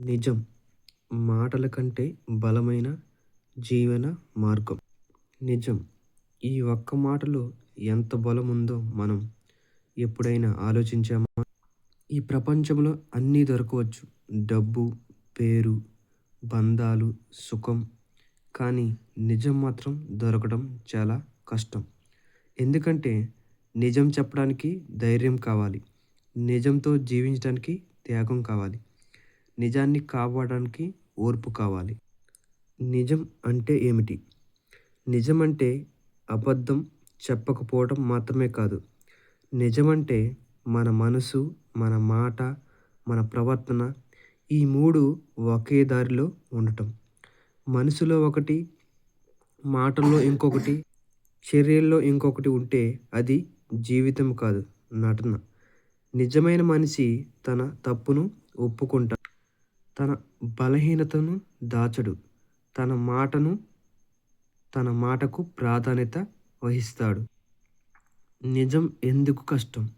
నిజం మాటల కంటే బలమైన జీవన మార్గం. నిజం ఈ ఒక్క మాటలో ఎంత బలం ఉందో మనం ఎప్పుడైనా ఆలోచించామా? ఈ ప్రపంచంలో అన్నీ దొరకవచ్చు. డబ్బు, పేరు, బంధాలు, సుఖం. కానీ నిజం మాత్రం దొరకడం చాలా కష్టం. ఎందుకంటే నిజం చెప్పడానికి ధైర్యం కావాలి. నిజంతో జీవించడానికి త్యాగం కావాలి. నిజాన్ని కాపాడడానికి ఓర్పు కావాలి. నిజం అంటే ఏమిటి? నిజం అంటే అబద్ధం చెప్పకపోవడం మాత్రమే కాదు. నిజమంటే మన మనసు, మన మాట, మన ప్రవర్తన ఈ మూడు ఒకే దారిలో ఉండటం. మనసులో ఒకటి, మాటల్లో ఇంకొకటి, చర్యల్లో ఇంకొకటి ఉంటే అది జీవితం కాదు నటన. నిజమైన మనిషి తన తప్పును ఒప్పుకుంటాడు. తన బలహీనతను దాచడు. తన మాటను తన మాటకు ప్రాధాన్యత వహిస్తాడు. నిజం ఎందుకు కష్టం?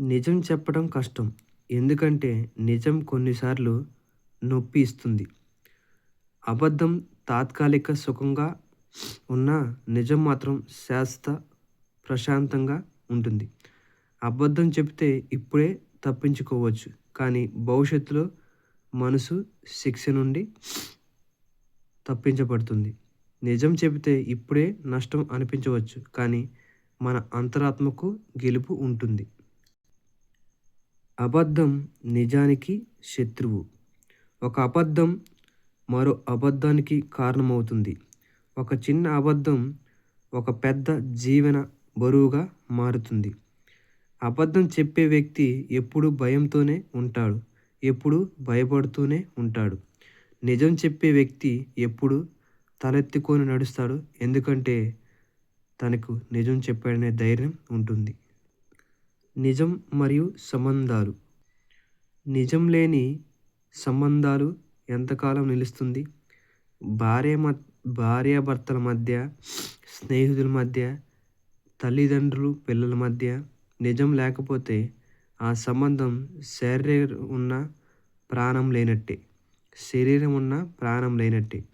నిజం చెప్పడం కష్టం. ఎందుకంటే నిజం కొన్నిసార్లు నొప్పి ఇస్తుంది. అబద్ధం తాత్కాలిక సుఖంగా ఉన్న నిజం మాత్రం శాశ్వత ప్రశాంతంగా ఉంటుంది. అబద్ధం చెబితే ఇప్పుడే తప్పించుకోవచ్చు. కానీ భవిష్యత్తులో మనసు శిక్ష నుండి తప్పించబడుతుంది. నిజం చెబితే ఇప్పుడే నష్టం అనిపించవచ్చు. కానీ మన అంతరాత్మకు గెలుపు ఉంటుంది. అబద్ధం నిజానికి శత్రువు. ఒక అబద్ధం మరో అబద్ధానికి కారణమవుతుంది. ఒక చిన్న అబద్ధం ఒక పెద్ద జీవన బరువుగా మారుతుంది. అబద్ధం చెప్పే వ్యక్తి ఎప్పుడూ భయంతోనే ఉంటాడు. ఎప్పుడూ భయపడుతూనే ఉంటాడు. నిజం చెప్పే వ్యక్తి ఎప్పుడు తలెత్తుకొని నడుస్తాడు. ఎందుకంటే తనకు నిజం చెప్పాడనే ధైర్యం ఉంటుంది. నిజం మరియు సంబంధాలు. నిజం లేని సంబంధాలు ఎంతకాలం నిలుస్తుంది? భార్య భార్యాభర్తల మధ్య, స్నేహితుల మధ్య, తల్లిదండ్రులు పిల్లల మధ్య నిజం లేకపోతే ఆ సంబంధం శరీరం ఉన్న ప్రాణం లేనట్టే. శరీరం ఉన్న ప్రాణం లేనట్టే.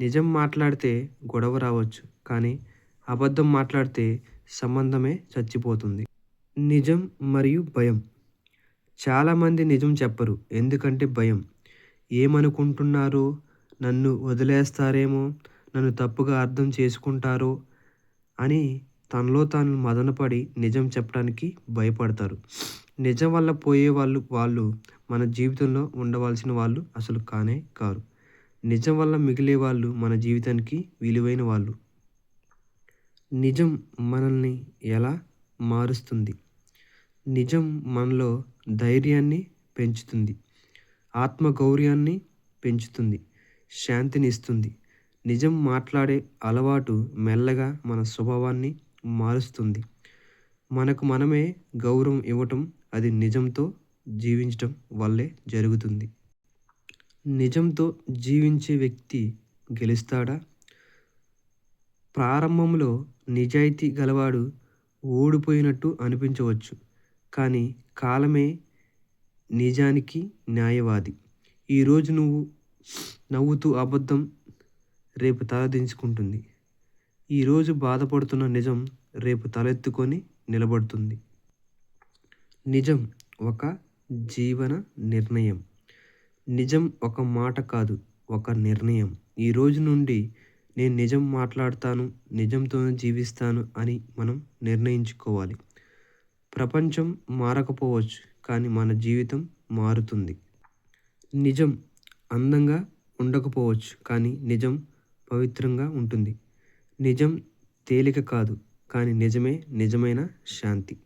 నిజం మాట్లాడితే గొడవ రావచ్చు. కానీ అబద్ధం మాట్లాడితే సంబంధమే చచ్చిపోతుంది. నిజం మరియు భయం. చాలామంది నిజం చెప్పరు. ఎందుకంటే భయం. ఏమనుకుంటున్నారో, నన్ను వదిలేస్తారేమో, నన్ను తప్పుగా అర్థం చేసుకుంటారో అని తనలో తాను మదనపడి నిజం చెప్పడానికి భయపడతారు. నిజం వల్ల పోయే వాళ్ళు వాళ్ళు మన జీవితంలో ఉండవలసిన వాళ్ళు అసలు కానే కారు. నిజం వల్ల మిగిలే వాళ్ళు మన జీవితానికి విలువైన వాళ్ళు. నిజం మనల్ని ఎలా మారుస్తుంది? నిజం మనలో ధైర్యాన్ని పెంచుతుంది. ఆత్మగౌర్యాన్ని పెంచుతుంది. శాంతిని ఇస్తుంది. నిజం మాట్లాడే అలవాటు మెల్లగా మన స్వభావాన్ని మారుస్తుంది. మనకు మనమే గౌరవం ఇవ్వటం అది నిజంతో జీవించటం వల్లే జరుగుతుంది. నిజంతో జీవించే వ్యక్తి గెలుస్తాడా? ప్రారంభంలో నిజాయితీ గలవాడు ఓడిపోయినట్టు అనిపించవచ్చు. కానీ కాలమే నిజానికి న్యాయవాది. ఈరోజు నువ్వు నవ్వుతూ అబద్ధం రేపు తలదించుకుంటుంది. ఈరోజు బాధపడుతున్న నిజం రేపు తలెత్తుకొని నిలబడుతుంది. నిజం ఒక జీవన నిర్ణయం. నిజం ఒక మాట కాదు. ఒక నిర్ణయం. ఈరోజు నుండి నేను నిజం మాట్లాడతాను. నిజంతోనే జీవిస్తాను అని మనం నిర్ణయించుకోవాలి. ప్రపంచం మారకపోవచ్చు. కానీ మన జీవితం మారుతుంది. నిజం అందంగా ఉండకపోవచ్చు. కానీ నిజం పవిత్రంగా ఉంటుంది. నిజం తేలిక కాదు. కానీ నిజమే నిజమైన శాంతి.